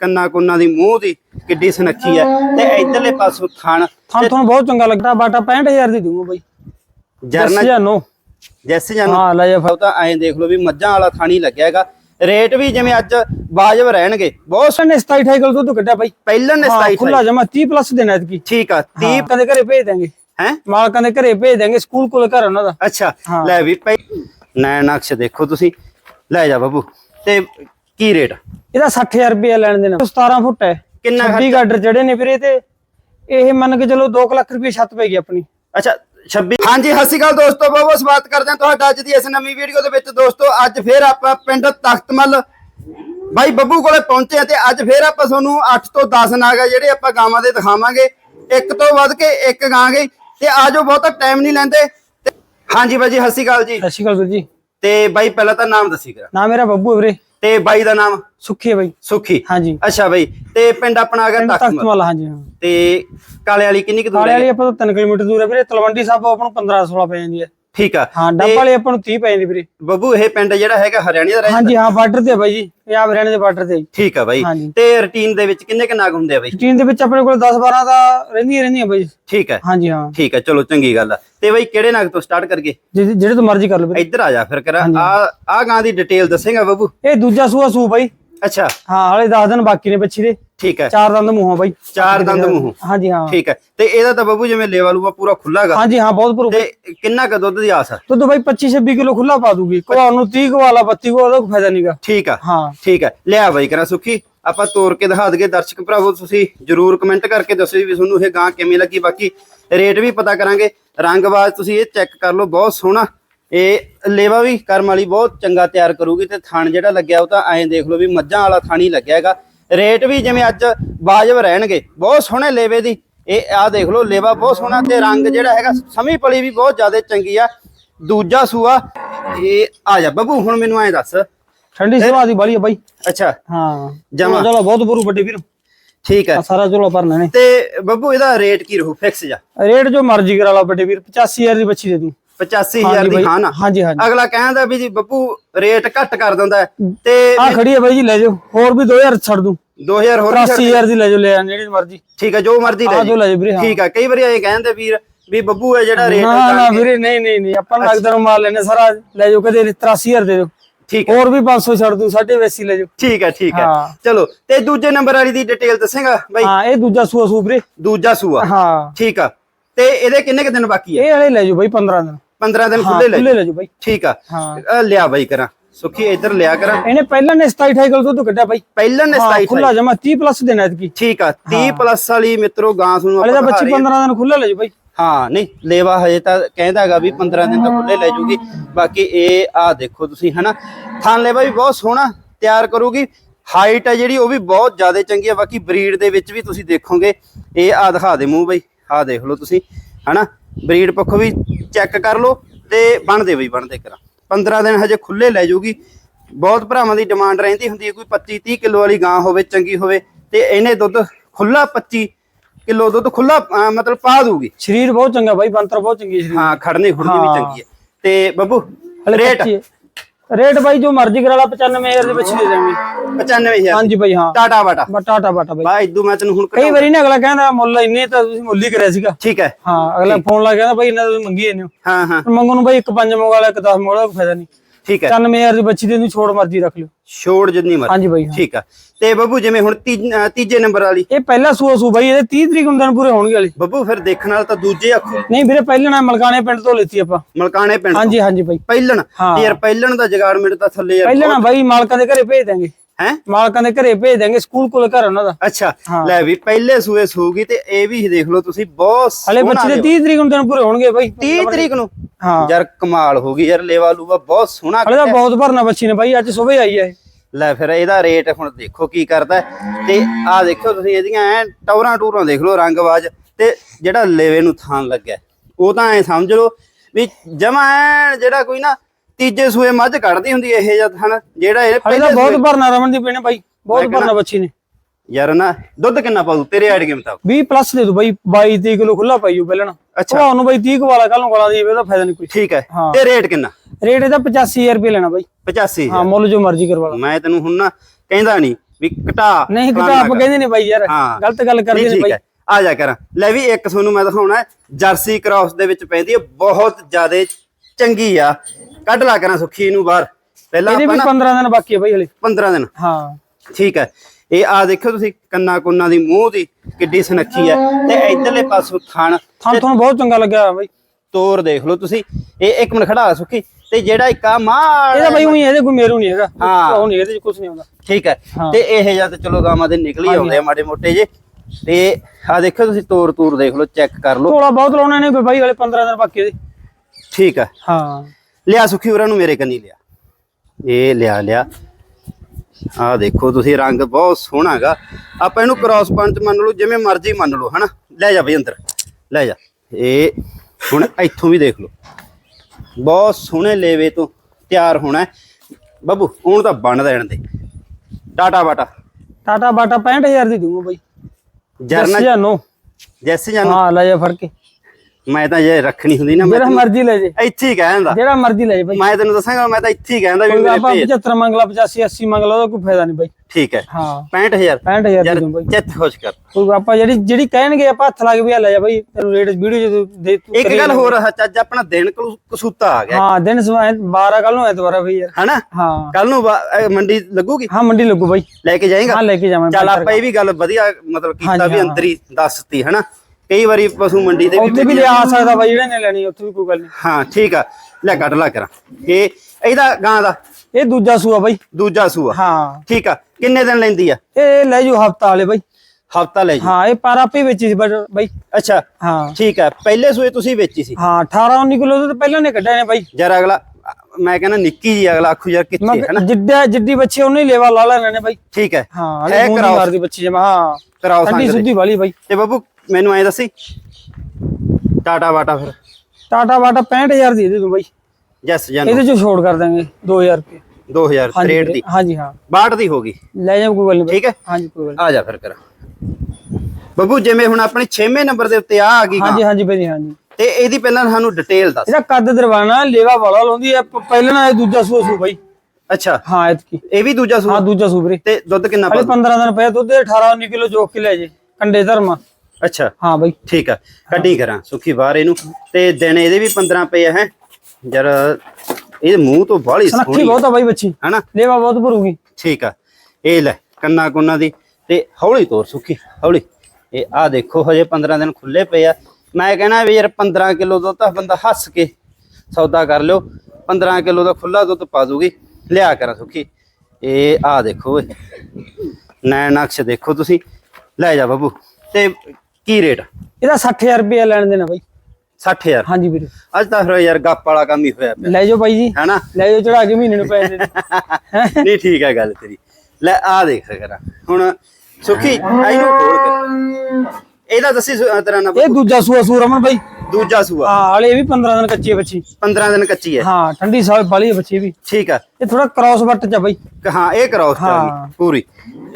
ਕੰਨਾ ਕੁੰਨਾ ਦੀ ਮੂੰਹ ਦੀ ਕਿੱਡੀ ਸੁਨੱਖੀ ਹੈ ਤੇ ਇਧਰਲੇ ਪਾਸੋਂ ਥਣ ਥਾਂ ਤੁਹਾਨੂੰ ਬਹੁਤ ਚੰਗਾ ਲੱਗਦਾ ਬਾਟਾ 65000 ਦੀ ਦੂੰਗਾ ਬਾਈ। ਜਰਨਾ ਜਾਨੋ ਜੈਸੇ ਜਾਨ ਹਾਂ ਲੈ ਜਾ ਤਾਂ ਐਂ ਦੇਖ ਲਓ ਵੀ ਮੱਝਾਂ ਵਾਲਾ ਥਾਣੀ ਲੱਗਿਆ ਹੈਗਾ। ਰੇਟ ਵੀ ਜਿਵੇਂ ਅੱਜ ਵਾਜਬ ਰਹਿਣਗੇ। ਬਹੁਤ ਉਸ ਨੇ 27 28 ਕਿਲੋ ਦੁੱਧ ਕੱਢਿਆ ਬਾਈ। ਪਹਿਲਾਂ ਨੇ ਹਾਂ 27 ਖੁੱਲਾ ਜਮਾ 30 ਪਲੱਸ ਦੇਣਾ ਇਤਕੀ ਠੀਕ ਆ 30 ਮਾਲਕਾਂ ਦੇ ਘਰੇ ਭੇਜ ਦਾਂਗੇ ਹੈ? ਮਾਲਕਾਂ ਦੇ ਘਰੇ ਭੇਜ ਦਾਂਗੇ ਸਕੂਲ ਕੋਲ ਘਰ ਉਹਨਾਂ ਦਾ। ਅੱਛਾ। ਲੈ ਵੀ ਪਈ ਨੈਣ ਨਕਸ਼ ਦੇਖੋ ਤੁਸੀਂ। ਲੈ ਜਾ ਬਾਬੂ ਤੇ ਕੀ ਰੇਟ? ਇਹਦਾ 60000 ਰੁਪਏ ਲੈਣ ਦੇਣਾ। 17 ਫੁੱਟ ਹੈ। ਕਿੰਨਾ 26 ਗਾਡਰ ਚੜੇ ਨੇ ਵੀਰੇ ਤੇ ਇਹ ਮੰਨ ਕੇ ਚਲੋ 2 ਲੱਖ ਰੁਪਏ ਛੱਤ ਪੈ ਗਈ ਆਪਣੀ। ਅੱਛਾ 26 ਹਾਂਜੀ ਸਤਿ ਸ਼੍ਰੀ ਅਕਾਲ ਦੋਸਤੋ ਬਹੁਤ ਬਹੁਤ ਸਵਾਗਤ ਕਰਦੇ ਹਾਂ ਤੁਹਾਡਾ ਅੱਜ ਦੀ ਇਸ ਨਵੀਂ ਵੀਡੀਓ ਦੇ ਵਿੱਚ। ਦੋਸਤੋ ਅੱਜ ਫੇਰ ਆਪਾਂ ਪਿੰਡ ਤਖਤਮਲ ਬਾਈ ਬੱਬੂ ਕੋਲੇ ਪਹੁੰਚੇ ਤੇ ਅੱਜ ਫੇਰ ਆਪਾਂ ਤੁਹਾਨੂੰ 8 ਤੋਂ 10 ਨਾਗ ਜਿਹੜੇ ਆਪਾਂ ਗਾਵਾਂ ਦੇ ਦਿਖਾਵਾਂਗੇ। ਇੱਕ ਤੋਂ ਵੱਧ ਕੇ ਇੱਕ ਗਾਂਗੇ ਤੇ ਆਜੋ ਬਹੁਤਾ ਟਾਈਮ ਨਹੀਂ ਲੈਂਦੇ। ਹਾਂਜੀ ਬਾਈ ਜੀ ਸਤਿ ਸ਼੍ਰੀ ਅਕਾਲ ਜੀ। ਸਤਿ ਸ਼੍ਰੀ ਅਕਾਲ ਜੀ। ਤੇ ਬਾਈ ਪਹਿਲਾਂ ਤਾਂ ਨਾਮ ਦੱਸੀ ਕਰਾ। ਨਾ ਮੇਰਾ ਬੱਬੂ ਹੈ ਵੀਰੇ। ਤੇ ਬਾਈ ਦਾ ਨਾਮ? ਸੁੱਖੀ ਹੈ ਬਾਈ। ਸੁਖੀ। ਹਾਂਜੀ। ਅੱਛਾ ਬਾਈ ਤੇ ਪਿੰਡ ਆਪਣਾ ਆ ਗਿਆ ਪਿੰਡ ਤਖਤਵਾਲਾ ਹਾਂਜੀ ਹਾਂ। ਤੇ ਕਾਲੇ ਵਾਲੀ ਕਿੰਨੀ ਕੁ ਦੂਰ ਕਾਲੇ ਹੈ ਵਾਲੀ ਆਪਾਂ ਤੋਂ 3 ਕਿਲੋਮੀਟਰ ਦੂਰ ਹੈ ਵੀਰੇ ਤਲਵੰਡੀ ਸਾਹਿਬ ਆਪਾਂ ਨੂੰ 15 16 ਪੈ ਜਾਂਦੀ ਹੈ। ਠੀਕ ਆ। ਹਾਂ ਡੱਬ ਵਾਲੀ ਆਪਾਂ ਨੂੰ 30 ਪੈ ਜਾਂਦੀ ਵੀਰੇ। ਬੱਬੂ ਇਹ ਪਿੰਡ ਜਿਹੜਾ ਹੈਗਾ ਹਰਿਆਣੇ ਦਾ ਰਹਿ ਹਾਂਜੀ ਹਾਂ ਬਾਰਡਰ ਤੇ ਬਾਈ ਜੀ। ਪੰਜਾਬ ਹਰਿਆਣੇ ਦੇ ਬਾਰਡਰ ਤੇ। ਠੀਕ ਆ ਬਾਈ। ਤੇ ਰੁਟੀਨ ਦੇ ਵਿੱਚ ਕਿੰਨੇ ਕ ਨਾਗ ਹੁੰਦੇ ਆ ਬਾਈ? ਟੀਮ ਦੇ ਵਿੱਚ ਆਪਣੇ ਕੋਲ 10 12 ਦਾ ਰਹਿੰਦੀਆਂ ਰਹਿੰਦੀਆਂ ਬਾਈ ਠੀਕ ਹੈ ਹਾਂਜੀ ਹਾਂ। ਠੀਕ ਹੈ ਚਲੋ ਚੰਗੀ ਗੱਲ ਆ। ਤੇ ਬਾਈ ਕਿਹੜੇ ਨਾਗ ਤੋਂ ਸਟਾਰਟ ਕਰਗੇ ਜਿਹੜੇ ਜਿਹੜੇ ਤੋਂ ਮਰਜ਼ੀ ਕਰ ਲਓ ਇੱਧਰ ਆ ਜਾ ਫਿਰ ਕਰਾ। ਆ ਆ ਗਾਂ ਦੀ ਡਿਟੇਲ ਦੱਸੇਗਾ ਬੱਬੂ। ਇਹ ਦੂਜਾ ਸੂਆ ਸੂ ਬਾਈ। ਅੱਛਾ। ਹਾਂ ਹਲੇ 10 ਦਿਨ ਬਾਕੀ ਨੇ ਬੱਚੀ ਦੇ। ਠੀਕ ਹੈ। ਚਾਰ ਦੰਦ ਮੂੰਹਾਂ ਬਾਈ। ਚਾਰ ਦੰਦ ਮੂੰਹ। ਹਾਂਜੀ ਹਾਂ। ਠੀਕ ਹੈ। ਤੇ ਇਹਦਾ ਤਾਂ ਬੱਬੂ ਜਿਵੇਂ ਲੇਵਾ ਲੂਆ ਪੂਰਾ ਖੁੱਲਾਗਾ। ਹਾਂਜੀ ਹਾਂ ਬਹੁਤ ਭਰੂ ਤੇ ਕਿੰਨਾ ਕ ਦੁੱਧ ਦੀ ਆਸ ਆ? ਦੁੱਧ ਬਾਈ 25 26 ਕਿਲੋ ਖੁੱਲਾ ਪਾ ਦੂਗੀ। ਕੋਹ ਨੂੰ 30 ਵਾਲਾ 32 ਕੋ ਉਹਦਾ ਕੋਈ ਫਾਇਦਾ ਨਹੀਂਗਾ ਠੀਕ ਆ। ਹਾਂ। ਠੀਕ ਹੈ ਲਿਆ ਬਾਈ ਕਰਾ ਸੁਖੀ। ਆਪਾਂ ਤੋੜ ਕੇ ਦਿਖਾ ਦਈਏ। ਦਰਸ਼ਕ ਭਰਾਵੋ ਤੁਸੀਂ ਜਰੂਰ ਕਮੈਂਟ ਕਰਕੇ ਦੱਸਿਓ ਵੀ ਤੁਹਾਨੂੰ ਇਹ ਗਾਂ ਕਿਵੇਂ ਲੱਗੀ। ਬਾਕੀ ਰੇਟ ਵੀ ਪਤਾ ਕਰਾਂਗੇ। ਰੰਗਬਾਜ਼ ਤੁਸੀਂ ਇਹ ਚੈੱਕ ਕਰ ਲਓ। ਬਹੁਤ ਸੋਹਣਾ ਇਹ ਲੇਵਾ ਵੀ ਕਰਮ ਵਾਲੀ ਬਹੁਤ ਚੰਗਾ ਤਿਆਰ ਕਰੂਗੀ ਤੇ ਥਣ ਜਿਹੜਾ ਲੱਗਿਆ ਉਹ ਤਾਂ ਐਂ ਦੇਖ ਲਓ ਵੀ ਮੱਝਾਂ ਵਾਲਾ ਥਣ ਹੀ ਲੱਗਿਆ ਹੈਗਾ। ਰੇਟ ਵੀ ਜਿਵੇਂ ਅੱਜ ਵਾਜਬ ਰਹਿਣਗੇ ਬਹੁਤ ਸੋਹਣੇ ਲੇਵੇ ਦੀ। ਇਹ ਆਹ ਦੇਖ ਲਓ ਲੇਵਾ ਬਹੁਤ ਸੋਹਣਾ ਤੇ ਰੰਗ ਜਿਹੜਾ ਹੈਗਾ ਸਮੀ ਪਲੀ ਵੀ ਬਹੁਤ ਜ਼ਿਆਦਾ ਚੰਗੀ ਆ। ਦੂਜਾ ਸੂਆ ਇਹ ਆ ਜਾ ਬੱਬੂ ਹੁਣ ਮੈਨੂੰ ਐਂ ਦੱਸ। ਠੰਡੀ ਸੁਭਾਅ ਦੀ ਬਾਲੀ ਆ ਬਾਈ। ਅੱਛਾ। ਹਾਂ। ਜਮਾਂ। ਚਲੋ ਬਹੁਤ ਭਰੂ ਵੱਡੇ ਵੀਰ। ਠੀਕ ਹੈ ਆ ਸਾਰਾ ਚਲੋ ਭਰਨਾ ਨੇ ਤੇ ਬੱਬੂ ਇਹਦਾ ਰੇਟ ਕੀ ਰਹੂ? ਫਿਕਸ ਜਾ। ਰੇਟ ਜੋ ਮਰਜ਼ੀ ਕਰਾ ਲਾ ਵੱਡੇ ਵੀਰ 85000 ਦੀ ਬੱਚੀ ਦੇ ਦੂੰ। 85000 ਹਾਂਜੀ ਦੀ ਹਾਂ ਨਾ ਹਾਂਜੀ ਹਾਂਜੀ। ਅਗਲਾ ਕਹਿੰਦਾ ਵੀ ਜੀ ਬੱਬੂ ਰੇਟ ਘੱਟ ਕਰ ਦਿੰਦਾ ਹੈ ਤੇ ਆ ਖੜੀ ਹੈ ਬਾਈ ਜੀ ਲੈ ਜਾਓ। ਹੋਰ ਵੀ 2000 ਛੱਡ ਦੂੰ। 2000 ਹੋਰ ਵੀ ਛੱਡ- 83000 ਦੀ। ਲੈ ਜਾਓ ਲੈ ਆ ਜਿਹੜੀ ਮਰਜ਼ੀ। ਠੀਕ ਹੈ ਜੋ ਮਰਜ਼ੀ ਲੈ ਜਾਓ ਠੀਕ ਹੈ ਕਈ ਵਾਰੀ ਇਹ ਕਹਿੰਦੇ ਵੀਰ ਵੀ ਬੱਬੂ ਹੈ ਜਿਹੜਾ ਰੇਟ ਨਾ ਨਾ ਵੀਰੇ ਨਹੀਂ ਨਹੀਂ ਨਹੀਂ ਆਪਾਂ ਲੱਗਦਾ ਨੂੰ ਮਾਰ ਲੈਨੇ ਸਾਰਾ ਲੈ ਜਾਓ ਕਦੇ 83000 ਦੇ ਦਿਓ। ਠੀਕ ਹੈ। ਹੋਰ ਵੀ 500 ਛੱਡ ਦੂੰ 820 ਲੈ ਜਾਓ। ਠੀਕ ਹੈ ਠੀਕ ਹੈ। ਚਲੋ ਤੇ ਦੂਜੇ ਨੰਬਰ ਵਾਲੀ ਦੀ ਡਿਟੇਲ ਦੱਸੇਗਾ ਬਾਈ। ਹਾਂ ਇਹ ਦੂਜਾ ਸੂਆ ਸੂ ਵੀਰੇ। ਦੂਜਾ ਸੂਆ। ਹਾਂ। ਠੀਕ ਆ। ਤੇ ਇਹਦੇ ਕਿੰਨੇ ਕੁ ਦਿਨ ਬਾਕੀ ਹੈ ਇਹ ਵਾਲੇ ਲੈ ਜਾਓ ਬਾਈ 15 ਦਿਨ। 15 ਦਿਨ ਖੁੱਲੇ ਲੈ ਖੁੱਲੇ ਲੈ ਜਾਓ ਬਾਈ। ਠੀਕ ਆ। ਹਾਂ। ਅ, ਲਿਆ ਬਾਈ ਕਰਾਂ। ਸੁਖੀ ਇੱਧਰ ਲਿਆ ਕਰਾਂ। ਇਹਨੇ ਪਹਿਲਾਂ ਨੇ 27 28 ਕਿਲੋ ਦੁੱਧ ਕੱਢਿਆ ਬਾਈ। ਪਹਿਲਾਂ ਨੇ ਹਾਂ 27 ਖੁੱਲਾ ਜਮਾ 30 ਪਲੱਸ ਦੇਣਾ ਇਤਕੀ ਠੀਕ ਆ 30 ਪਲੱਸ ਵਾਲੀ ਮਿੱਤਰੋ ਗਾਂ ਨੂੰ ਹਲੇ ਤਾਂ ਆਪਾਂ ਦਿਖਾ 25 ਰਹੇ ਹਾਂ। 15 ਦਿਨ ਖੁੱਲਾ ਲੈ ਜਾਓ ਬਾਈ। ਹਾਂ ਨਹੀਂ ਲੇਵਾ ਹਜੇ ਤਾਂ ਕਹਿੰਦਾ ਹੈਗਾ ਵੀ 15 ਦਿਨ ਤਾਂ ਖੁੱਲੇ ਲੈ ਜੂਗੀ। ਬਾਕੀ ਇਹ ਆ ਦੇਖੋ ਤੁਸੀਂ ਹਨਾ। ਥਾਂ ਲੇਵਾ ਵੀ ਬਹੁਤ ਸੋਹਣਾ ਤਿਆਰ ਕਰੂਗੀ। ਹਾਈਟ ਹੈ ਜਿਹੜੀ ਉਹ ਵੀ ਬਹੁਤ ਜ਼ਿਆਦਾ ਚੰਗੀ ਹੈ ਬਾਕੀ ਬਰੀਡ ਦੇ ਵਿੱਚ ਵੀ ਤੁਸੀਂ ਦੇਖੋਗੇ। ਇਹ ਆ ਦਿਖਾ ਦੇ ਮੂੰਹ ਬਈ। ਆ ਦੇਖ ਲਓ ਤੁਸੀਂ। ਹਨਾ? ਬਰੀਡ ਪੱਖੋਂ ਵੀ ਚੈੱਕ ਕਰ ਲਓ ਤੇ ਬਣਦੇ ਬਈ ਬਣਦੇ ਕਰਾਂ 15 ਦਿਨ ਹਜੇ ਖੁੱਲੇ ਲੈ ਜੂਗੀ। ਬਹੁਤ ਭਰਾਵਾਂ ਦੀ ਡਿਮਾਂਡ ਰਹਿੰਦੀ ਹੁੰਦੀ ਹੈ ਕੋਈ 25 30 ਕਿਲੋ ਵਾਲੀ ਗਾਂ ਹੋਵੇ ਚੰਗੀ ਹੋਵੇ ਤੇ ਇਹਨੇ ਦੁੱਧ ਖੁੱਲਾ 25 ਕਿਲੋ ਦੁੱਧ ਖੁੱਲਾ ਮਤਲਬ ਪਾ ਦੂਗੀ। ਸਰੀਰ ਬਹੁਤ ਚੰਗਾ ਬਾਈ ਬੰਤਰ ਬਹੁਤ ਚੰਗੀ ਸਰੀਰ। ਹਾਂ ਖੜਨੀ ਖੁੜਨੀ ਵੀ। ਚੰਗੀ ਹੈ। ਤੇ ਬੱਬੂ ਰੇਟ 25 ਹੈ। ਰੇਟ ਬਾਈ ਜੋ ਮਰਜ਼ੀ ਕਰਾ ਲਾ 95000 ਦੇ ਵਿੱਚ ਦੇ ਦਾਂਗੇ 95000 ਹਾਂਜੀ ਬਾਈ ਹਾਂ। ਟਾਟਾ ਬਾਟਾ? ਬਟਾਟਾ ਬਾਟਾ ਬਾਈ। ਬਾ ਇਦੂ ਮੈਂ ਤੈਨੂੰ ਹੁਣ ਕਈ ਵਾਰੀ ਨੇ ਅਗਲਾ ਕਹਿੰਦਾ ਮੁੱਲ ਇੰਨੇ ਤਾਂ ਤੁਸੀਂ ਮੁੱਲ ਹੀ ਕਰਿਆ ਸੀਗਾ। ਠੀਕ ਹੈ। ਹਾਂ ਅਗਲਾ ਫੋਨ ਲਾ ਕੇ ਕਹਿੰਦਾ ਬਾਈ ਇਹਨਾਂ ਤੁਸੀਂ ਮੰਗੀ ਇਹਨੇ ਹਾਂ। ਹਾਂ ਮੰਗੋ ਨੂੰ ਬਾਈ ਇੱਕ ਪੰਜ ਮੰਗਾ ਲਾ ਇੱਕ 10 ਮੰਗਾ ਲਾ ਕੋਈ ਫਾਇਦਾ ਨਹੀਂ। ਠੀਕ ਹੈ। 95000 ਦੀ ਬੱਚੀ ਦੇ ਨੂੰ ਛੋੜ ਮਰਜ਼ੀ ਰੱਖ ਲਿਓ। ਛੋੜ ਜਿੰਨੀ ਮਰ ਹਾਂਜੀ ਬਾਈ। ਠੀਕ ਆ। ਤੇ ਬੱਬੂ ਜਿਵੇਂ ਹੁਣ ਤੀਜੇ ਨੰਬਰ ਵਾਲੀ। ਇਹ ਪਹਿਲਾ ਸੂਆ ਸੂ ਬਾਈ ਇਹਦੇ 30 ਤਰੀਕ ਨੂੰ ਦਿਨ ਪੂਰੇ ਹੋਣਗੇ ਵਾਲੀ। ਬੱਬੂ ਫਿਰ ਦੇਖਣ ਵਾਲਾ ਤਾਂ ਦੂਜੇ ਅੱਖੋਂ। ਨਹੀਂ ਵੀਰੇ ਪਹਿਲਾਂ ਨਾ ਮਲਕਾਣੇ ਪਿੰਡ ਤੋਂ ਲੈਤੀ ਆਪਾਂ। ਮਲਕਾਣੇ ਪਿੰਡ। ਹਾਂਜੀ ਹਾਂਜੀ ਬਾਈ। ਪਹਿਲਣ। ਯਾਰ ਪਹਿਲਣ ਦਾ ਜਗਾੜਮੈਂਟ ਤਾਂ ਥੱਲੇ ਯਾਰ ਪਹਿਲਾਂ ਨਾ ਬਾਈ ਮਾਲਕਾਂ ਦੇ ਘਰੇ ਭੇਜ ਦਾਂਗੇ ਹੈ? ਮਾਲਕਾਂ ਦੇ ਘਰੇ ਭੇਜ ਦਾਂਗੇ ਸਕੂਲ ਕੋਲ ਘਰ ਉਹਨਾਂ ਦਾ। ਅੱਛਾ। ਲੈ ਵੀ ਪਹਿਲੇ ਸੂਏ ਸੂਗੀ ਤੇ ਇਹ ਵੀ ਦੇਖ ਲਓ ਤੁਸੀਂ ਬਹੁਤ ਹਲੇ ਬੱਚੇ ਦੇ 30 ਤਰੀਕ ਨੂੰ ਦਿਨ ਪੂਰੇ ਹੋਣਗੇ ਬਾਈ। 30 ਤਰੀਕ ਨੂੰ? ਹਾਂ। ਯਾਰ ਕਮਾਲ ਹੋ ਗਈ ਯਾਰ ਲੇਵਾ ਲੂਵਾ ਬਹੁਤ ਸੋਹਣਾ ਹਲੇ ਤਾਂ ਬਹੁਤ ਭਰਨਾ ਬੱਚੀ ਨੇ ਬਾਈ ਅੱਜ ਸਵੇਰੇ ਆਈ ਹੈ ਲੈ ਫਿਰ ਇਹਦਾ ਰੇਟ ਹੁਣ ਦੇਖੋ ਕੀ ਕਰਦਾ। ਤੇ ਆਹ ਦੇਖੋ ਤੁਸੀਂ ਇਹਦੀਆਂ ਐ ਟੌਰਾਂ ਟੂਰਾਂ ਦੇਖ ਲਓ ਰੰਗਵਾਜ ਤੇ ਜਿਹੜਾ ਲੇਵੇ ਨੂੰ ਥਾਂ ਲੱਗਿਆ। ਉਹ ਤਾਂ ਐ ਸਮਝ ਲਓ ਵੀ ਜਮਾ ਐ ਜਿਹੜਾ ਕੋਈ ਨਾ ਤੀਜੇ ਸੂਏ ਮੱਝ ਕੱਢਦੀ ਹੁੰਦੀ ਇਹ ਜਦ ਹਨ ਜਿਹੜਾ ਇਹ ਪਹਿਲੇ ਬਹੁਤ ਭਰਨਾ ਰਮਨ ਦੀ ਪੀਣੇ ਬਾਈ ਬਹੁਤ ਭਰਨਾ ਬੱਚੀ ਨੇ। ਯਾਰ ਨਾ ਦੁੱਧ ਕਿੰਨਾ ਪਾਉ ਤੇਰੇ ਆਈਡੀਆ ਮੁਤਾਬਕ। 20 ਪਲੱਸ ਦੇ ਦੋ ਬਾਈ 22 30 ਕਿਲੋ ਖੁੱਲਾ ਪਾਈਓ ਪਹਿਲਾਂ ਅੱਛਾ। ਉਹ ਨੂੰ ਬਾਈ 30 ਕੁ ਵਾਲਾ ਕੱਲ ਨੂੰ ਗਾਲਾਂ ਦੀ ਇਹਦਾ ਫਾਇਦਾ ਨਹੀਂ ਕੋਈ। ਠੀਕ ਹੈ। ਤੇ ਰੇਟ ਕਿੰਨਾ? ਰੇਟ ਇਹਦਾ 85000 ਰੁਪਏ ਲੈਣਾ ਬਾਈ। 85 ਹਾਂ ਮੁੱਲ ਜੋ ਮਰਜ਼ੀ ਕਰਵਾ ਲਾ ਮੈਂ ਤੈਨੂੰ ਹੁਣ ਨਾ ਕਹਿੰਦਾ ਨਹੀਂ ਵੀ ਘਟਾ ਨਹੀਂ ਕਿਤਾਬ ਕਰ। ਕਹਿੰਦੇ ਨੇ ਬਾਈ ਯਾਰ। ਗਲਤ ਗੱਲ ਕਰਦੇ ਨੇ ਬਾਈ। ਆ ਜਾ ਕਰਾਂ। ਲੈ ਵੀ ਇੱਕ ਤੁਹਾਨੂੰ ਮੈਂ ਦਿਖਾਉਣਾ ਜਰਸੀ ਕ੍ਰਾਸ ਦੇ ਵਿੱਚ ਪੈਂਦੀ ਹੈ ਬਹੁਤ ਜ਼ਿਆਦਾ ਚੰਗੀ ਆ। ਕੱਢ ਲਾ ਕਰਾਂ ਸੁੱਖੀ ਇਹਨੂੰ ਬਾਹਰ। ਪਹਿਲਾਂ ਇਹਦੇ ਵੀ ਨਾ 15 ਦਿਨ ਬਾਕੀ ਹੈ ਬਾਈ ਹਲੇ। 15 ਦਿਨ। ਹਾਂ। ਠੀਕ ਹੈ। ਇਹ ਆ ਦੇਖੋ ਤੁਸੀਂ ਕੰਨਾ ਕੁੰਨਾ ਦੀ ਮੂੰਹ ਦੀ ਕਿੱਡੀ ਸੁਨੱਖੀ ਹੈ। ਤੇ ਇਧਰਲੇ ਪਾਸੋਂ ਥਣ। ਥਾਂ ਤੁਹਾਨੂੰ ਬਹੁਤ ਚੰਗਾ ਲੱਗਿਆ ਬਾਈ। ਤੋਰ ਦੇਖ ਲਓ ਤੁਸੀਂ। ਇਹ ਇੱਕ ਮਿੰਟ ਖੜਾ ਸੁੱਖੀ। ਤੇ ਜਿਹੜਾ ਇੱਕ ਆ ਮਾਲ ਇਹਦਾ ਬਾਈ ਉਹੀ ਇਹਦੇ ਕੋਈ ਮੇਰੂ ਨਹੀਂ ਹੈਗਾ। ਹਾਂ। ਉਹ ਨਹੀਂ ਇਹਦੇ ਚ ਕੁਝ ਨਹੀਂ ਆਉਂਦਾ। ਠੀਕ ਹੈ। ਤੇ ਇਹ ਜਾਂ ਤੇ ਚਲੋ ਗਾਵਾਂ ਦੇ ਨਿਕਲ ਆਉਂਦੇ ਆ ਮਾੜੇ ਮੋਟੇ ਜੇ। ਤੇ ਆ ਦੇਖੋ ਤੁਸੀਂ ਤੋਰ ਤੂਰ ਦੇਖ ਲਓ ਚੈੱਕ ਕਰ ਲਓ। ਥੋੜਾ ਬਹੁਤ ਲਾਉਣਾ ਨੇ ਬਾਈ ਹਲੇ 15 ਦਿਨ ਬਾਕੀ ਇਹਦੇ। ਠੀਕ ਹੈ। ਹਾਂ। ਲਿਆ ਸੁਖੀ ਉਹਨਾਂ ਨੂੰ ਮੇਰੇ ਕੰਨੀ ਲਿਆ। ਇਹ ਲਿਆ ਲਿਆ। ਆ ਦੇਖੋ ਤੁਸੀਂ ਰੰਗ ਬਹੁਤ ਸੋਹਣਾ ਹੈਗਾ। ਆਪਾਂ ਇਹਨੂੰ ਕ੍ਰਾਸ ਪੰਚ ਮੰਨ ਲਓ ਜਿਵੇਂ ਮਰਜ਼ੀ ਮੰਨ ਲਓ ਹਨਾ? ਲੈ ਜਾ ਬਈ ਅੰਦਰ ਲੈ ਜਾ। ਇਹ ਹੁਣ ਇੱਥੋਂ ਵੀ ਦੇਖ ਲਓ। ਬਹੁਤ ਸੋਹਣੇ ਲੇਵੇ ਤੋਂ ਤਿਆਰ ਹੋਣਾ। ਬੱਬੂ ਹੁਣ ਤਾਂ ਬਣ ਦੇਣ ਦੇ। ਟਾਟਾ ਬਾਟਾ। ਟਾਟਾ ਬਾਟਾ 65000 ਦੀ ਦੂੰਗਾ ਬਾਈ। ਜਰਨਾ ਜਰਨਾ ਨੋ ਜੈਸੇ ਜਾਨ। ਹਾਂ ਲੈ ਜਾ ਫੜ ਕੇ। ਮੈਂ ਤਾਂ ਜੇ ਰੱਖਣੀ ਹੁੰਦੀ ਨਾ ਮੈਂ ਜਿਹੜਾ ਮਰਜ਼ੀ ਲੈ ਜੇ। ਇੱਥੇ ਹੀ ਕਹਿੰਦਾ ਜਿਹੜਾ ਮਰਜ਼ੀ ਲੈ ਜੇ ਬਾਈ। ਮੈਂ ਤੈਨੂੰ ਦੱਸਾਂਗਾ ਮੈਂ ਤਾਂ ਇੱਥੇ ਹੀ ਕਹਿੰਦਾ ਵੀ ਮੇਰੇ ਆਪਾਂ ਭੇਜ। 75 ਮੰਗ ਲਾ 85 80 ਮੰਗ ਲਾ ਉਹਦਾ ਕੋਈ ਫਾਇਦਾ ਨਹੀਂ ਬਾਈ। ਠੀਕ ਹੈ। ਹਾਂ। 65000 65000 ਯਾਰ ਦੀ ਦੂੰ ਬਾਈ। ਚਿੱਤ ਖੁਸ਼ ਕਰ। ਕੋਈ ਆਪਾਂ ਜਿਹੜੀ ਜਿਹੜੀ ਕਹਿਣਗੇ ਆਪਾਂ ਹੱਥ ਲਾ ਕੇ ਵੀ ਆ ਲੈ ਜਾ ਬਾਈ। ਤੈਨੂੰ ਰੇਟ ਵੀਡੀਓ ਜਦੋਂ ਦੇ ਤੂੰ ਇੱਕ ਗੱਲ ਹੋਰ ਆ, ਅੱਜ ਆਪਣਾ ਦਿਨ ਕਲੂ- ਕਸੂਤਾ ਆ ਗਿਆ। ਹਾਂ ਦਿਨ ਸਵਾ 12 ਕੱਲ ਨੂੰ ਐਤਵਾਰ ਆ ਬਈ ਯਾਰ। ਹਨਾ? ਹਾਂ। ਕੱਲ ਨੂੰ ਮੰਡੀ ਲੱਗੂਗੀ? ਹਾਂ ਮੰਡੀ ਲੱਗੂ ਬਾਈ। ਲੈ ਕੇ ਜਾਏਗਾ? ਹਾਂ ਲੈ ਕੇ ਜਾਵਾਂ ਚੱਲ ਆਪਾਂ ਇਹ ਵੀ ਗੱਲ ਵਧੀਆ ਮਤਲਬ ਕੀਤਾ ਵੀ ਹਾਂ। ਅੰਦਰ ਹੀ ਦੱਸਤੀ ਹਨਾ? ਕਈ ਵਾਰੀ ਪਸ਼ੂ ਮੰਡੀ ਦੇ ਉੱਥੇ ਵੀ ਲਿਆ ਸਕਦਾ ਬਾਈ ਜਿਹੜੇ ਨੇ ਲੈਣੀ ਉੱਥੇ ਵੀ ਕੋਈ ਗੱਲ ਨਹੀਂ। ਹਾਂ ਠੀਕ ਆ। ਲੈ ਕੱਢ ਲਾ ਕਰਾਂ। ਇਹ ਇਹਦਾ ਗਾਂ ਦਾ? ਇਹ ਦੂਜਾ ਸੂਆ ਬਾਈ। ਦੂਜਾ ਸੂਆ? ਹਾਂ। ਠੀਕ ਆ। ਕਿੰਨੇ ਦਿਨ ਲੈਂਦੀ ਆ? ਇਹ ਲੈ ਜੂ ਹਫਤਾ ਵਾਲੇ ਬਾਈ। ਹਫਤਾ ਲੈ ਜੀ ਹਾਂ ਇਹ ਪਰ ਆਪੇ ਵੇਚੀ ਸੀ ਬਾਈ। ਅੱਛਾ। ਹਾਂ। ਠੀਕ ਆ। ਪਹਿਲੇ ਸੂਏ ਤੁਸੀਂ ਵੇਚੀ ਸੀ? ਹਾਂ 18 19 ਕਿਲੋ ਤੋਂ ਪਹਿਲਾਂ ਨੇ ਕੱਢਿਆ ਨੇ ਬਾਈ। ਯਾਰ ਅਗਲਾ। ਮੈਂ ਕਹਿੰਦਾ ਨਿੱਕੀ ਜੀ ਅਗਲਾ ਆਖੂ ਯਾਰ ਕਿੱਥੇ ਹਨਾ? ਜਿੱਡਾ ਜਿੱਡੀ ਬੱਚੀ ਉਹਨੇ ਲੇਵਾ ਲਾ ਲੈਣੇ ਨੇ ਬਾਈ। ਠੀਕ ਹੈ। ਹਾਂ ਹੈ ਇਹ ਕਰਾਓ ਮਾਰਦੀ ਬੱਚੀ ਜਮਾ ਹਾਂ। ਕਰਾਓ ਸੰਗ ਦੇ ਸੁੱਧੀ ਵਾਲੀ ਬਾਈ। ਤੇ ਬਾਬੂ ਮੈਨੂੰ ਐ ਦੱਸੀ? ਟਾਟਾ ਬਾਟਾ ਫਿਰ। ਟਾਟਾ ਬਾਟਾ 65000 ਦੀ ਦੇ ਦੂੰ ਬਾਈ। ਜੈਸ ਜਾਨ ਇਹਦੇ ਚੋਂ ਛੋੜ ਕਰ ਦਾਂਗੇ 2000 ਰੁਪਏ। 2000 ਹਾਂਜੀ ਰੇਟ ਦੀ। ਹਾਂਜੀ ਹਾਂ। 62 ਦੀ ਹੋ ਗਈ। ਲੈ ਜਾ ਕੋਈ ਗੱਲ ਨਹੀਂ ਠੀਕ ਹੈ? ਹਾਂਜੀ ਕੋਈ ਗੱਲ ਨੀ। ਆ ਜਾ ਫਿਰ ਕਰ। ਬੱਬੂ ਜਿਵੇਂ ਹੁਣ ਆਪਣੀ 6ਵੇਂ ਨੰਬਰ ਦੇ ਉੱਤੇ ਆ ਆ ਗਈ ਹਾਂਜੀ ਹਾਂਜੀ ਬਾਈ ਹਾਂਜੀ। ਤੇ ਇਹਦੀ ਪਹਿਲਾਂ ਸਾਨੂੰ ਡਿਟੇਲ ਦੱਸ। ਇਹਦਾ ਕੱਦ ਦਰਵਾਨਾ ਲੇਵਾ ਵਾਲਾ ਲਾਉਂਦੀ ਹੈ ਪਹਿਲਾਂ ਨਾ ਇਹ ਦੂਜਾ ਸੂਆ ਸੂ ਬਾਈ। ਅੱਛਾ। ਹਾਂ ਐਤਕੀ। ਇਹ ਵੀ ਦੂਜਾ ਹਾਂ ਸੂਆ ਦੂਜਾ ਸੂ ਵੀਰੇ। ਤੇ ਦੁੱਧ ਕਿੰਨਾ ਪਾ 15 ਦਿਨ ਪਿਆ ਦੁੱਧ 18 19 ਕਿਲੋ ਜੋਕ ਕੇ ਲੈ ਜੇ ਕੰਡੇ ਧਰਮਾ। ਅੱਛਾ। ਹਾਂ ਬਾਈ। ਠੀਕ ਆ। ਕੱਢੀ ਕਰਾਂ ਸੁੱਖੀ ਬਾਹਰ ਇਹਨੂੰ। ਤੇ ਦਿਨ ਇਹਦੇ ਵੀ 15 ਪਏ ਆ ਹੈ। ਜਰ ਇਹ ਮੂੰਹ ਤੋਂ ਬਾਹਲੀ ਸੋਹਣੀ। ਬਹੁਤ ਆ ਬਾਈ ਬੱਚੀ। ਹਨਾ? ਲੇਵਾ ਬਹੁਤ ਭਰੂਗੀ। ਠੀਕ ਆ। ਇਹ ਲੈ ਕੰਨਾ ਕੁੰਨਾ ਦੀ। ਤੇ ਹੌਲੀ ਤੋਰ ਸੁੱਕੀ ਹੌਲੀ। ਇਹ ਆ ਦੇਖੋ ਹਜੇ 15 ਦਿਨ ਖੁੱਲੇ ਪਏ ਆ। ਮੈਂ ਕਹਿੰਦਾ ਵੀ ਯਾਰ 15 ਕਿਲੋ ਦੁੱਧ ਤਾਂ ਬੰਦਾ ਹੱਸ ਕੇ ਸੌਦਾ ਕਰ ਲਿਓ। 15 ਕਿਲੋ ਦਾ ਖੁੱਲਾ ਦੁੱਧ ਪਾ ਦੂਗੀ ਲਿਆ ਕਰਾਂ ਸੁੱਕੀ ਇਹ ਆ ਦੇਖੋ ਓਏ ਨੈਣ ਨਕਸ਼ ਦੇਖੋ ਤੁਸੀਂ। ਲੈ ਜਾ ਬਾਬੂ ਤੇ ਕੀ ਰੇਟ ਇਹਦਾ 60000 ਰੁਪਏ ਲੈਣ ਦੇਣਾ ਬਾਈ। 60000 ਹਾਂਜੀ ਵੀਰੇ। ਅੱਜ ਤਾਂ ਫਿਰ ਯਾਰ ਗੱਪ ਵਾਲਾ ਕੰਮ ਹੀ ਹੋਇਆ ਪਿਆ। ਲੈ ਜਾਓ ਬਾਈ ਜੀ। ਹੈਨਾ? ਲੈ ਜਾਓ ਚੜਾ ਕੇ ਮਹੀਨੇ ਨੂੰ ਪੈਸੇ ਦੇ। ਨਹੀਂ ਠੀਕ ਹੈ ਗੱਲ ਤੇਰੀ। ਲੈ ਆ ਦੇਖ ਸਕਰਾ ਹੁਣ ਸੁਖੀ ਇਹਨੂੰ ਖੋਲ ਕੇ। ਇਹਦਾ ਦੱਸੀ ਸੁ- ਨਾ ਇਹ ਦੂਜਾ ਸੂਆ ਸੂ ਰਮਨ ਬਾਈ। ਦੂਜਾ ਸੂਆ। ਹਾਂ ਹਲੇ ਇਹ ਵੀ 15 ਦਿਨ ਕੱਚੀ ਹੈ ਬੱਚੀ। 15 ਦਿਨ ਕੱਚੀ ਹੈ। ਹਾਂ ਠੰਡੀ ਸਾਲ ਵਾਲੀ ਹੈ ਬੱਚੀ ਵੀ। ਠੀਕ ਆ। ਇਹ ਥੋੜਾ ਕ੍ਰਾਸ ਵੱਟ ਚ ਆ ਬਾਈ। ਕ- ਹਾਂ ਇਹ ਕਰਾਓ ਹਾਂ। ਪੂਰੀ।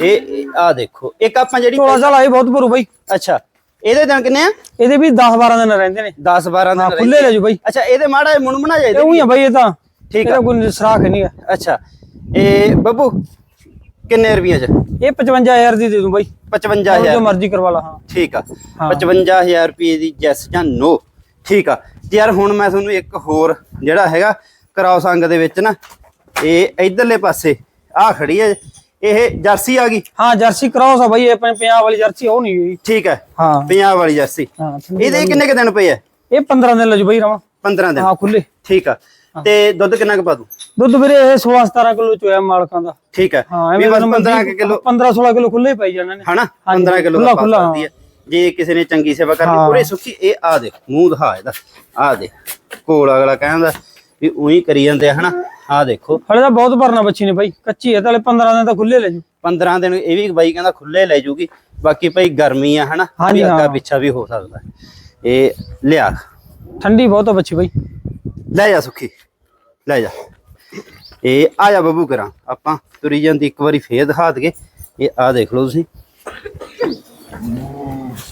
ਇਹ ਆ ਦੇਖੋ। ਇੱਕ ਆਪਾਂ ਜਿਹੜੀ ਥੋੜਾ ਜਿਹਾ ਲਾਈ ਬਹੁਤ ਭਰੂ ਬਾਈ। ਅੱਛਾ। ਇਹਦੇ ਦਿਨ ਕਿੰਨੇ ਆ? ਇਹਦੇ ਵੀ 10 12 ਦਿਨ ਰਹਿੰਦੇ ਨੇ। 10 12 ਹਾਂ ਦਿਨ ਖੁੱਲੇ ਲੈ ਜਾਓ ਬਾਈ। ਅੱਛਾ ਇਹਦੇ ਮਾੜਾ ਮੁਣਮਣਾ ਇਹ ਜਾਈਦੇ ਉਹੀ ਆ ਬਾਈ ਇਹ ਤਾਂ। ਠੀਕ ਆ। ਇਹਦਾ ਕੋਈ ਸਰਾਖ ਨਹੀਂ ਹੈ ਅੱਛਾ। ਇਹ ਬੱਬੂ ਕਿੰਨੇ ਰੁਪਈਆ ਚ? ਇਹ 55000 ਦੀ ਦੇ ਦੂੰ ਬਾਈ। 55000 ਜੋ ਮਰਜ਼ੀ ਕਰਵਾ ਲਾ ਹਾਂ। ਠੀਕ ਆ। ਹਾਂ। 55000 ਰੁਪਏ ਦੀ ਜੈਸ ਜਾਂ ਨੋ। ਠੀਕ ਆ। ਤੇ ਯਾਰ ਹੁਣ ਮੈਂ ਤੁਹਾਨੂੰ ਇੱਕ ਹੋਰ ਜਿਹੜਾ ਹੈਗਾ ਕਰਾਉ ਸੰਗ ਦੇ ਵਿੱਚ ਨਾ ਇਹ ਇਧਰਲੇ ਪਾਸੇ ਆ ਖੜੀ ਹੈ ਇਹ ਜਰਸੀ ਆ ਗਈ? ਹਾਂ ਜਰਸੀ ਕ੍ਰਾਸ ਆ ਬਾਈ ਇਹ ਪੰਜਾਬ ਵਾਲੀ ਜਰਸੀ ਉਹ ਨਹੀਂ ਠੀਕ ਹੈ ਹਾਂ। ਪੰਜਾਬ ਵਾਲੀ ਜਰਸੀ। ਇਹਦੇ ਕਿੰਨੇ ਕ ਦਿਨ ਪਏ ਆ? ਇਹ 15 ਦਿਨ ਲੈ ਜਾਓ ਬਾਈ ਰਮਾ 15 ਦਿਨ। ਹਾਂ ਖੁੱਲੇ ਠੀਕ ਆ। ਤੇ ਦੁੱਧ ਕਿੰਨਾ ਕੁ ਪਾ ਦੂ? ਦੁੱਧ ਵੀਰੇ ਇਹ 16 17 ਕਿਲੋ ਚੋਇਆ ਮਾਲਕਾਂ ਦਾ। ਠੀਕ ਹੈ। ਹਾਂ ਵੀ ਬਸ 15 ਕੁ ਕਿਲੋ 15 16 ਕਿਲੋ ਖੁੱਲੇ ਪਈ ਜਾਣੇ ਨੇ। ਹਨਾ? ਹਾਂਜੀ, 15 ਕਿਲੋ ਖੁੱਲਾ- ਦਾ ਸਕਦੀ ਹੈ। ਜੇ ਕਿਸੇ ਨੇ ਚੰਗੀ ਸੇਵਾ ਕਰਨੀ। ਪੂਰੇ ਸੁੱਖੀ ਇਹ ਆ ਦੇਖ ਮੂੰਹ ਦਿਖਾ ਇਹਦਾ। ਆ ਦੇ ਕੋਲ ਅਗਲਾ ਕਹਿੰਦਾ ਵੀ ਉਹੀ ਕਰੀ ਜਾਂਦੇ ਆ ਹਨਾ? ਆ ਦੇਖੋ। ਹਲੇ ਤਾਂ ਬਹੁਤ ਭਰਨਾ ਬੱਚੀ ਨੇ ਬਾਈ ਕੱਚੀ ਹੈ ਤਾਂ ਹਲੇ 15 ਦਿਨ ਤਾਂ ਖੁੱਲੇ ਲੈ ਜੂ। 15 ਦਿਨ ਇਹ ਵੀ ਬਾਈ ਕਹਿੰਦਾ ਖੁੱਲੇ ਲੈ ਜੂਗੀ। ਬਾਕੀ ਭਾਈ ਗਰਮੀ ਆ ਹਨਾ? ਵੀ ਅੱਗਾ। ਪਿੱਛਾ ਵੀ ਹੋ ਸਕਦਾ। ਇਹ ਲਿਆ। ਠੰਡੀ ਬਹੁਤ ਬੱਚੀ ਬਾਈ। ਲੈ ਜਾ ਸੁੱਖੀ, ਲੈ ਜਾ। ਇਹ ਆ ਜਾ ਬੱਬੂ ਕਰਾਂ, ਆਪਾਂ ਤੁਰੀ ਜਾਂਦੀ ਇੱਕ ਵਾਰੀ ਫੇਰ ਦਿਖਾ ਦਈਏ। ਇਹ ਆ ਦੇਖ ਲਓ ਤੁਸੀਂ।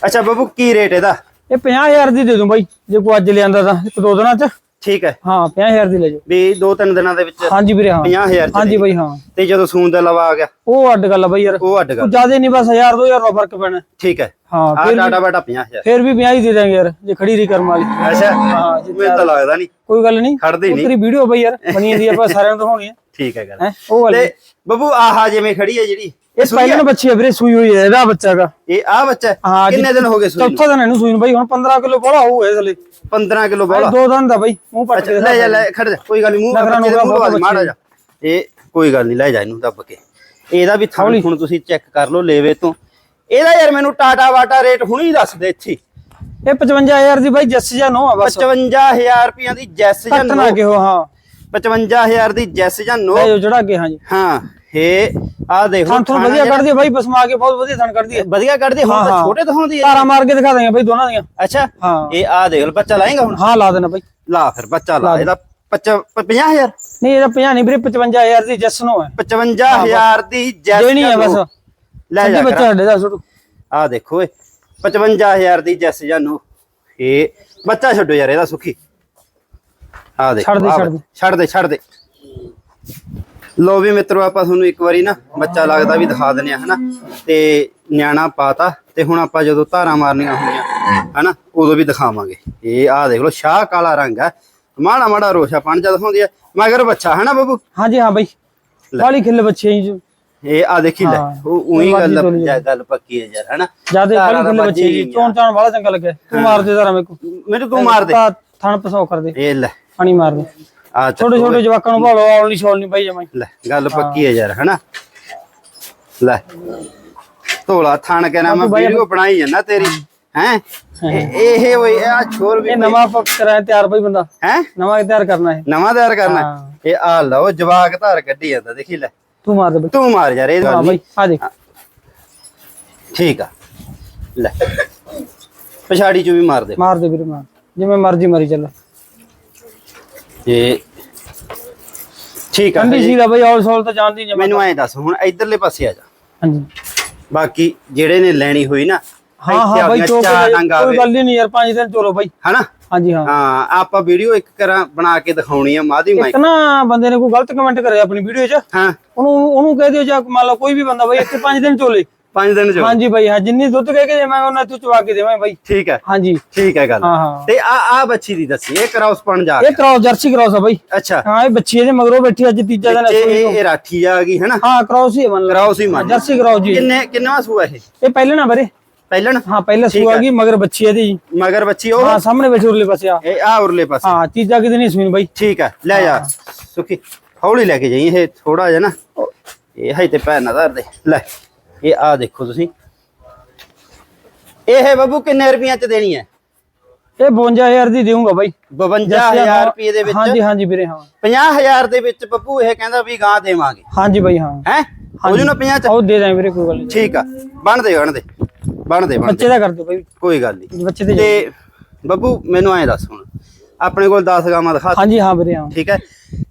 ਅੱਛਾ ਬੱਬੂ, ਕੀ ਰੇਟ ਇਹਦਾ? ਇਹ 50000 ਦੀ ਦੇ ਦੂੰ ਬਾਈ, ਜੇ ਕੋਈ ਅੱਜ ਲਿਆਂਦਾ ਤਾਂ, ਇੱਕ ਦੋ ਦਿਨਾਂ ਚ। ਠੀਕ ਹੈ। ਹਾਂ 50000 ਦੀ ਲੈ ਜਾਓ। ਵੀ ਦੋ ਤਿੰਨ ਦਿਨਾਂ ਦੇ ਵਿੱਚ ਹਾਂਜੀ ਵੀਰੇ ਹਾਂ। 50000 ਚ ਹਾਂਜੀ ਬਾਈ ਹਾਂ। ਤੇ ਜਦੋਂ ਸੂਨ ਦਾ ਲਵਾ ਆ ਗਿਆ। ਉਹ ਅੱਡ ਗੱਲ ਆ ਬਾਈ ਯਾਰ। ਉਹ ਅੱਡ ਗੱਲ ਜ਼ਿਆਦਾ ਨਹੀਂ ਬਸ 1000 2000 ਦਾ ਫ਼ਰਕ ਪੈਣਾ। ਠੀਕ ਹੈ। ਹਾਂ ਫਿਰ ਟਾਟਾ ਬਾਟਾ 50000 ਫਿਰ ਵੀ 50 ਹੀ ਦੇ ਦਾਂਗੇ ਯਾਰ ਜੇ ਖੜੀ ਰੀ ਕਰਮ ਵਾਲੀ। ਅੱਛਾ। ਹਾਂ ਮੈਨੂੰ ਤਾਂ ਲੱਗਦਾ ਨਹੀਂ। ਕੋਈ ਗੱਲ ਨਹੀਂ। ਖੜਦੀ ਨਹੀਂ। ਤੇਰੀ ਵੀਡੀਓ ਬਾਈ ਯਾਰ ਬਣੀ ਜਾਂਦੀ ਆਪਾਂ ਸਾਰਿਆਂ ਨੂੰ ਦਿਖਾਉਣੀ ਹੈ ਠੀਕ ਹੈ ਗੱਲ। ਹੈ ਉਹ ਵਾਲੀ ਤੇ ਬੱਬੂ ਆਹਾ ਜਿਵੇਂ ਖੜੀ ਹੈ ਜਿਹੜੀ ਇਹ ਪਹਿਲਾਂ ਬੱਚੀ ਆ ਵੀਰੇ ਸੂਈ ਹੋਈ ਹੈ ਇਹਦਾ ਬੱਚਾ ਦਾ ਇਹ ਆ ਬੱਚਾ ਹਾਂ। ਕਿੰਨੇ ਦਿਨ ਹੋ ਗਏ ਸੂਈ ਨੂੰ? ਚੌਥਾ ਦਿਨ ਇਹਨੂੰ ਸੂਈ ਨੂੰ ਬਾਈ ਹੁਣ 15 ਕਿਲੋ ਬੋਲਾ ਹੋਊ ਇਸ ਲਈ 15 ਕਿਲੋ ਬੋਲਾ? ਦੋ ਦਿਨ ਦਾ ਬਾਈ ਮੂੰਹ ਪੱਟ ਕੇ ਲੈ ਜਾ ਲੈ ਖੜ ਜਾ ਕੋਈ ਗੱਲ ਨਹੀਂ ਮੂੰਹ ਬੱਚੇ ਮਾੜਾ ਜਾ ਇਹ ਕੋਈ ਗੱਲ ਨਹੀਂ ਲੈ ਜਾ ਇਹਨੂੰ ਦੱਬ ਕੇ। ਇਹਦਾ ਵੀ ਥਾਂ ਹੁਣ ਤੁਸੀਂ ਚੈੱਕ ਕਰ ਲਓ ਲੇਵੇ ਤੋਂ। ਇਹਦਾ ਯਾਰ ਮੈਨੂੰ ਟਾਟਾ ਵਾਟਾ ਰੇਟ ਹੁਣੀ ਦੱਸ ਦੇ ਇੱਥੇ। ਇਹ 55000 ਦੀ ਬਾਈ ਜੱਸ ਜਾਂ ਨੋ ਆ ਬਸ। 55000 ਰੁਪਈਆਂ ਦੀ ਜੈਸ ਜਾਂ ਨੋ ਨਾ। ਕੇ ਹੋ। ਹਾਂ 55000 ਦੀ ਜੈਸ ਜਾਂ ਨੋ। ਲੈ ਜੋ ਚੜਾ ਕੇ ਹਾਂ ਜੀ। ਹਾਂ ਆ ਦੇਖੋ ਥਾਂ ਤੁਹਾਨੂੰ ਵਧੀਆ ਕੱਢਦੀ ਆ ਬਾਈ ਬਸਮਾ ਕੇ ਬਹੁਤ ਵਧੀਆ ਥਣ ਕੱਢਦੀ ਹੈ ਵਧੀਆ ਕੱਢਦੀ ਹੁਣ ਹਾਂ, ਤਾਂ ਹਾਂ। ਛੋਟੇ ਦਿਖਾਉਂਦੀ ਹੈ ਤਾਰਾ ਮਾਰ ਕੇ ਦਿਖਾ ਦਾਂਗੇ ਬਾਈ ਦੋਨਾਂ ਦੀਆਂ। ਅੱਛਾ ਹਾਂ। ਇਹ ਆ ਦੇਖ ਲਓ ਬੱਚਾ ਲਾਏਗਾ ਹੁਣ? ਹਾਂ ਲਾ ਦੇਣਾ ਬਾਈ। ਲਾ ਫਿਰ ਬੱਚਾ ਲਾ। ਇਹਦਾ 50000 ਨਹੀਂ ਇਹਦਾ 50 ਨਹੀਂ ਵੀਰੇ 55000 ਦੀ ਜੱਸ ਨੋ ਹੈ 55000 ਦੀ ਜੈਸ ਦੇਣੀ ਹੈ ਬਸ। ਲੈ ਜਾ ਬੱਚਾ ਸਾਡੇ ਦਾ ਛੋਟੂ। ਆ ਦੇਖੋ ਏ 55000 ਦੀ ਜੈਸ ਜਾਨੂ ਇਹ ਬੱਚਾ ਛੱਡੋ ਯਾਰ ਇਹਦਾ ਸੁਖੀ। ਆ ਦੇ, ਛੱਡ ਦੇ। ਛੱਡ ਦੇ ਛੱਡ ਦੇ। ਲੋ ਵੀ ਮਿੱਤਰੋ ਆਪਾਂ ਤੁਹਾਨੂੰ ਇੱਕ ਵਾਰੀ ਨਾ ਬੱਚਾ ਲੱਗਦਾ ਵੀ ਦਿਖਾ ਦਿੰਨੇ ਆ ਹਨਾ? ਤੇ ਨਿਆਣਾ ਪਾਤਾ ਤੇ ਹੁਣ ਆਪਾਂ ਜਦੋਂ ਧਾਰਾਂ ਮਾਰਨੀਆਂ ਹੋਈਆਂ ਹਨਾ ਉਦੋਂ ਵੀ ਦਿਖਾਵਾਂਗੇ। ਇਹ ਆ ਦੇਖ ਲਓ ਸ਼ਾਹ ਕਾਲਾ ਰੰਗ ਹੈ ਮਾੜਾ ਮਾੜਾ ਰੋਸ਼ਾ ਪਣ ਜਦ ਹੁੰਦੀ ਹੈ ਮਗਰ ਬੱਚਾ ਹਨਾ ਬੱਬੂ? ਹਾਂਜੀ ਹਾਂ ਬਾਈ। ਵਾਲੀ ਖਿੱਲ ਬੱਚੇ ਜੀ। ਇਹ ਆ ਦੇਖੀ ਲੈ। ਉਹ ਗੱਲ। ਗੱਲ ਪੱਕੀ ਹੈ ਯਾਰ ਹਨਾ? ਜਿਆਦੇ ਵਾਲੀ ਖਿੱਲ ਬੱਚੇ ਜੀ ਚੋਣ ਚਾਣ ਵਾਲਾ ਚੰਗਾ ਲੱਗਿਆ ਤੂੰ ਮਾਰ ਦੇ ਜ਼ਰਾ ਮੇਰੇ ਕੋ ਮੈਨੂੰ ਤੂੰ ਮਾਰ ਦੇ। ਥਣ ਪਸਾਉ ਕਰ ਦੇ। ਇਹ ਲੈ। ਪਾਣੀ ਮਾਰ ਦੇ। ਆ ਛੋਟੇ ਛੋਟੇ ਜਵਾਕਾਂ ਨੂੰ ਭਾਲੋ ਆਉਣ ਨਹੀਂ ਛੋਲ ਨਹੀਂ ਬਾਈ ਜਮਾਈ। ਲੈ ਗੱਲ ਪੱਕੀ ਹੈ ਯਾਰ ਹਨਾ? ਲੈ ਧੋਲਾ ਥਣ ਕੇ ਨਾ ਮੈਂ ਵੀਡੀਓ ਬਣਾਈ ਜਾਂਦਾ ਤੇਰੀ ਹੈ? ਇਹ ਹੋਈ ਆ ਛੋਰ ਵੀ ਇਹ ਨਵਾਂ ਪੱਕ ਕਰਾਇਆ ਤਿਆਰ ਬਾਈ ਬੰਦਾ। ਹੈ? ਨਵਾਂ ਤਿਆਰ ਕਰਨਾ ਹੈ ਨਵਾਂ ਤਿਆਰ ਕਰਨਾ। ਹਾਂ। ਇਹ ਆ ਲਓ ਜਵਾਕ ਧਾਰ ਕੱਢੀ ਜਾਂਦਾ ਦੇਖੀ ਲੈ। ਤੂੰ ਮਾਰ ਦੇ ਬਾਈ। ਤੂੰ ਮਾਰ ਯਾਰ ਇਹ ਹਾਂ ਗੱਲ ਬਾਈ ਨਹੀਂ ਆ ਦੇਖ। ਠੀਕ ਆ। ਲੈ। ਪਛਾੜੀ ਚ ਵੀ ਮਾਰ ਦੇ। ਮਾਰ ਦੇ ਵੀਰੇ ਮਾਰ। ਜਿਵੇਂ ਮਰਜ਼ੀ ਮਰੀ ਚੱਲ। ਇਹ ਠੀਕ ਆ ਠੰਡੀ ਸੀ ਦਾ ਬਾਈ ਔਲ ਸੋਲ ਤਾਂ ਜਾਣਦੀ ਨਹੀਂ ਮੈਨੂੰ ਐਂ ਦੱਸ ਹੁਣ ਇਧਰਲੇ ਪਾਸੇ ਆ ਜਾ। ਹਾਂਜੀ। ਬਾਕੀ ਜਿਹੜੇ ਨੇ ਲੈਣੀ ਹੋਈ ਨਾ ਹਾਂ ਹਾਂ ਬਾਈ ਕੋਈ ਗੱਲ ਨਹੀਂ ਯਾਰ ਪੰਜ ਦਿਨ ਚੋਲੋ ਬਾਈ। ਹਨਾ? ਹਾਂਜੀ ਹਾਂ। ਹਾਂ ਆਪਾਂ ਵੀਡੀਓ ਇੱਕ ਕਰਾਂ ਬਣਾ ਕੇ ਦਿਖਾਉਣੀ ਆ ਮਾਦੀ ਮਾਈ। ਇੱਕ ਨਾ ਬੰਦੇ ਨੇ ਕੋਈ ਗਲਤ ਕਮੈਂਟ ਕਰਿਆ ਆਪਣੀ ਵੀਡੀਓ 'ਚ। ਹਾਂ। ਉਹਨੂੰ ਉਹਨੂੰ ਕਹਿ ਦਿਓ ਜਾਂ ਮੰਨ ਲਓ ਕੋਈ ਵੀ ਬੰਦਾ ਬਾਈ ਇੱਥੇ ਪੰਜ ਦਿਨ ਚੋਲੇ। ਪੰਜ ਦਿਨ ਜੋ ਹਾਂਜੀ ਬਾਈ ਹਾਂ ਜਿੰਨੀ ਦੁੱਧ ਕਹਿ ਕੇ ਦੇਵਾਂਗੇ ਉਹਨਾਂ ਤੂੰ ਚਵਾ ਕੇ ਦੇਵਾਂਗੇ ਬਾਈ। ਠੀਕ ਹੈ। ਹਾਂਜੀ। ਠੀਕ ਹੈ ਗੱਲ। ਤੇ ਆ ਆ ਬੱਚੀ ਦੀ ਦੱਸੀ ਇਹ ਕਰਾਉਸ ਪਣ ਜਾ ਇਹ ਕਰਾਸ ਜਰਸੀ ਕਰਾਸ ਆ ਬਾਈ। ਅੱਛਾ। ਹਾਂ ਇਹ ਬੱਚੀ ਇਹਦੇ ਮਗਰੋਂ ਬੈਠੀ ਅੱਜ ਤੀਜਾ ਦਿਨ ਇਹ ਇਹ ਰਾਠੀ ਆ ਗਈ ਹੈਨਾ? ਹਾਂ ਕਰਾਸ ਹੀ ਮੰਨ ਕਰਾਉਸ ਹੀ ਮੰਨ ਜਰਸੀ ਕਰਾਸ ਜੀ। ਕਿੰਨੇ ਕਿੰਨਵਾ ਸੂਆ ਇਹ? ਇਹ ਪਹਿਲੇ ਨਾ ਬਰੇ ਪਹਿਲਣ ਹਾਂ ਪਹਿਲਾ ਸੂਆ ਗਈ ਮਗਰ ਬੱਚੀ ਇਹਦੀ। ਮਗਰ ਬੱਚੀ ਉਹ? ਹਾਂ ਸਾਹਮਣੇ ਬੈਠੀ ਉਰਲੇ ਪਾਸੇ ਆ ਇਹ ਆ ਉਰਲੇ ਪਾਸੇ। ਹਾਂ ਤੀਜਾ ਕਿਤੇ ਨਹੀਂ ਸੂਈ ਬਾਈ। ਠੀਕ ਹੈ ਲੈ ਜਾ। ਸੁਖੀ ਹੌਲੀ ਲੈ ਕੇ ਜਾਈ ਇਹ ਥੋੜਾ ਜਿਹਾ ਨਾ। ਇਹ ਹੈ ਤੇ ਪੈਰ ਨਾ ਧਰ ਦੇ। ਲੈ। ਇਹ ਆ ਦੇਖੋ ਤੁਸੀਂ। ਇਹ ਬੱਬੂ ਕਿੰਨੇ ਰੁਪਈਆਂ ਚ ਦੇਣੀ ਹੈ? ਇਹ 52000 ਦੀ ਦੇਊਂਗਾ ਬਾਈ। 52000 ਰੁਪਏ ਦੇ ਵਿੱਚ। ਹਾਂਜੀ ਹਾਂਜੀ ਵੀਰੇ ਹਾਂ। 50000 ਦੇ ਵਿੱਚ ਬੱਬੂ ਇਹ ਕਹਿੰਦਾ ਵੀ ਗਾਂ ਦੇਵਾਂਗੇ। ਹਾਂਜੀ ਬਾਈ ਹਾਂ। ਹੈ? ਹੋ ਜੂ ਨਾ 50 ਚ ਉਹ ਦੇ ਦਾਂ ਵੀਰੇ ਕੋਈ ਗੱਲ ਨਹੀਂ ਠੀਕ ਆ। ਬਣ ਦੇ ਬਣ ਦੇ ਬਣ ਦੇ ਦੇ ਬੱਚੇ ਦਾ ਕਰ ਦਿਓ ਬਾਈ। ਕੋਈ ਗੱਲ ਨਹੀਂ ਬੱਚੇ ਦੇ ਤੇ ਬੱਬੂ ਮੈਨੂੰ ਐਂ ਦੱਸ ਹੁਣ। ਆਪਣੇ ਕੋਲ 10 ਗਾਵਾਂ ਦਿਖਾ ਹਾਂਜੀ ਹਾਂ ਵੀਰੇ ਹਾਂ। ਠੀਕ ਹੈ।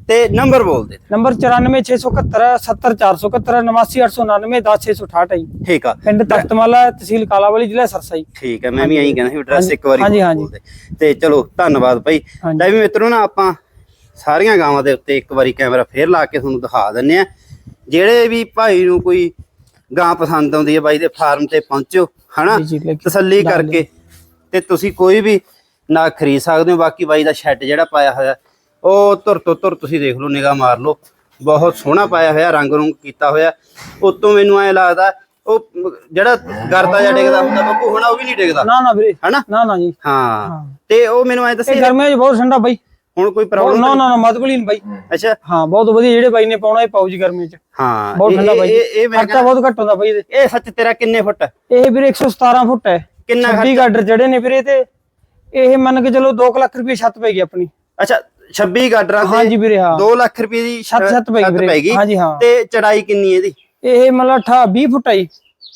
ਤੇ ਨੰਬਰ ਬੋਲ ਦੇ ਨੰਬਰ 94671 70471 89899 10668 ਜੀ ਠੀਕ ਆ। ਪਿੰਡ ਤਖਤਮਾਲਾ ਤਹਿਸੀਲ ਕਾਲਾਵਾਲੀ ਜ਼ਿਲ੍ਹਾ ਸਰਸਾਈ। ਠੀਕ ਹੈ ਮੈਂ ਵੀ ਐਂ ਕਹਿੰਦਾ ਸੀ ਐਡਰੈਸ ਇੱਕ ਵਾਰੀ ਹਾਂਜੀ, ਹਾਂਜੀ। ਤੇ ਚਲੋ ਧੰਨਵਾਦ ਭਾਈ। ਲੈ ਵੀ ਮਿੱਤਰੋ ਨਾ ਆਪਾਂ ਸਾਰੀਆਂ ਗਾਵਾਂ ਦੇ ਉੱਤੇ ਇੱਕ ਵਾਰੀ ਕੈਮਰਾ ਫੇਰ ਲਾ ਕੇ ਤੁਹਾਨੂੰ ਦਿਖਾ ਦਿੰਨੇ ਆ। ਜਿਹੜੇ ਵੀ ਭਾਈ ਨੂੰ ਕੋਈ ਗਾਂ ਪਸੰਦ ਆਉਂਦੀ ਹੈ ਬਾਈ ਦੇ ਫਾਰਮ ਤੇ ਪਹੁੰਚੋ ਹਨਾ? ਤਸੱਲੀ ਕਰਕੇ ਤੇ ਤੁਸੀਂ ਕੋਈ ਵੀ ਨਾ ਖਰੀਦ ਸਕਦੇ ਹੋ ਬਾਕੀ ਬਾਈ ਦਾ ਸ਼ੈੱਡ ਜਿਹੜਾ ਪਾਇਆ ਹੋਇਆ ਉਹ ਧੁਰ ਤੋਂ ਧੁਰ ਤੁਸੀਂ ਦੇਖ ਲਓ ਨਿਗਾਹ ਮਾਰ ਲਓ। ਬਹੁਤ ਸੋਹਣਾ ਪਾਇਆ ਹੋਇਆ ਰੰਗ ਰੁੰਗ ਕੀਤਾ ਹੋਇਆ। ਉਤੋਂ ਮੈਨੂੰ ਐ ਲੱਗਦਾ ਉਹ ਜਿਹੜਾ ਗਰਦਾ ਜਿਹਾ ਡਿੱਗਦਾ ਹੁੰਦਾ ਬੱਬੂ ਹੋਣਾ ਉਹ ਵੀ ਨਹੀਂ ਡਿੱਗਦਾ। ਨਾ ਨਾ ਵੀਰੇ। ਹਨਾ? ਨਾ ਨਾ ਜੀ। ਹਾਂ। ਤੇ ਉਹ ਮੈਨੂੰ ਐ ਦੱਸੀ ਗਰਮੀਆਂ 'ਚ ਬਹੁਤ ਠੰਡਾ ਬਾਈ। ਹੁਣ ਕੋਈ ਪ੍ਰੋਬਲਮ ਨਾ ਨਾ ਨਾ ਮਤਬਲੀ ਨਹੀਂ ਬਾਈ। ਅੱਛਾ। ਹਾਂ ਬਹੁਤ ਵਧੀਆ ਜਿਹੜੇ ਬਾਈ ਨੇ ਪਾਉਣਾ ਇਹ ਪਾਉ ਜੀ ਗਰਮੀਆਂ 'ਚ। ਹਾਂ ਬਹੁਤ ਠੰਡਾ ਬਾਈ। ਇਹ ਇਹ ਮੈਂ ਖਰਚਾ ਬਹੁਤ ਘੱਟ ਹੁੰਦਾ ਬਾਈ ਇਹ ਸੱਚ ਤੇਰਾ ਕਿੰਨੇ ਫੁੱਟ? ਇਹ ਵੀਰੇ 117 ਫੁੱਟ ਹੈ। ਕਿੰਨਾ 26 ਗਾਡਰ ਚੜੇ ਨੇ ਵੀਰੇ ਤੇ ਇਹ ਮੰਨ ਕੇ ਚਲੋ 2 ਲੱਖ ਰੁਪਏ ਛੱਤ ਪੈ ਗਈ ਆਪਣੀ। ਅੱਛਾ 26 ਗਾਡਰਾਂ ਤੇ ਹਾਂਜੀ ਵੀਰੇ ਹਾਂ। 2 ਲੱਖ ਰੁਪਏ ਦੀ ਛੱਤ ਛੱਤ ਪੈ ਗਈ ਵੀਰੇ। ਹਾਂਜੀ ਹਾਂ। ਤੇ ਚੜਾਈ ਕਿੰਨੀ ਇਹਦੀ? ਇਹ ਮਤਲਬ 18 20 ਫੁੱਟ ਹੈ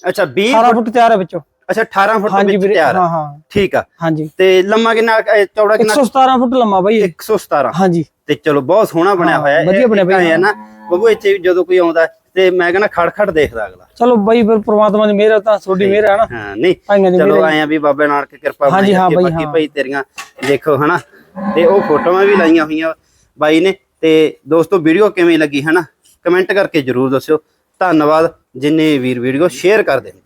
ਅੱਛਾ 20 18 ਫੁੱਟ? ਤਿਆਰ ਹੈ ਵਿੱਚੋਂ। ਅੱਛਾ 18 ਫੁੱਟ ਵਿੱਚ ਤਿਆਰ ਹਾਂ ਹਾਂ। ਠੀਕ ਆ। ਹਾਂਜੀ। ਤੇ ਲੰਮਾ ਕਿੰਨਾ ਚੌੜਾ ਕਿੰਨਾ? 117 ਫੁੱਟ ਲੰਮਾ ਬਾਈ ਇਹ। 117 ਹਾਂਜੀ। ਤੇ ਚਲੋ ਬਹੁਤ ਸੋਹਣਾ ਬਣਿਆ ਹਾਂ, ਹੋਇਆ ਹੈ ਵਧੀਆ ਬਣਿਆ ਬਈ। ਹੈ ਨਾ ਬੱਬੂ ਇੱਥੇ ਜਦੋਂ ਕੋਈ ਆਉਂਦਾ ਤੇ ਮੈਂ ਕਹਿੰਦਾ ਖੜ ਖੜ ਦੇਖਦਾ ਅਗਲਾ। ਚਲੋ ਬਾਈ ਫਿਰ ਪ੍ਰਮਾਤਮਾ ਦੀ ਮਿਹਰ ਹੈ ਤਾਂ ਤੁਹਾਡੀ ਮਿਹਰ ਹੈ ਨਾ ਹਾਂ ਨਹੀਂ। ਚਲੋ ਹੈ ਆਏ ਆ ਵੀ ਬਾਬੇ ਨਾਨਕ ਕਿਰਪਾ ਬਣਾਈ ਹਾਂ ਰੱਖੇ, ਬਾਕੀ ਹਾਂ। ਭਾਈ ਤੇਰੀਆਂ ਦੇਖੋ ਹਨਾ? ਤੇ ਉਹ ਫੋਟੋਆਂ ਵੀ ਲਾਈਆਂ ਹੋਈਆਂ ਬਾਈ ਨੇ ਤੇ ਦੋਸਤੋ ਵੀਡੀਓ ਕਿਵੇਂ ਲੱਗੀ ਹਨਾ? ਕਮੈਂਟ ਕਰਕੇ ਜਰੂਰ ਦੱਸਿਓ। ਧੰਨਵਾਦ। ਜਿੰਨੇ ਵੀਰ ਵੀਡੀਓ ਸ਼ੇਅਰ ਕਰਦੇ ਨੇ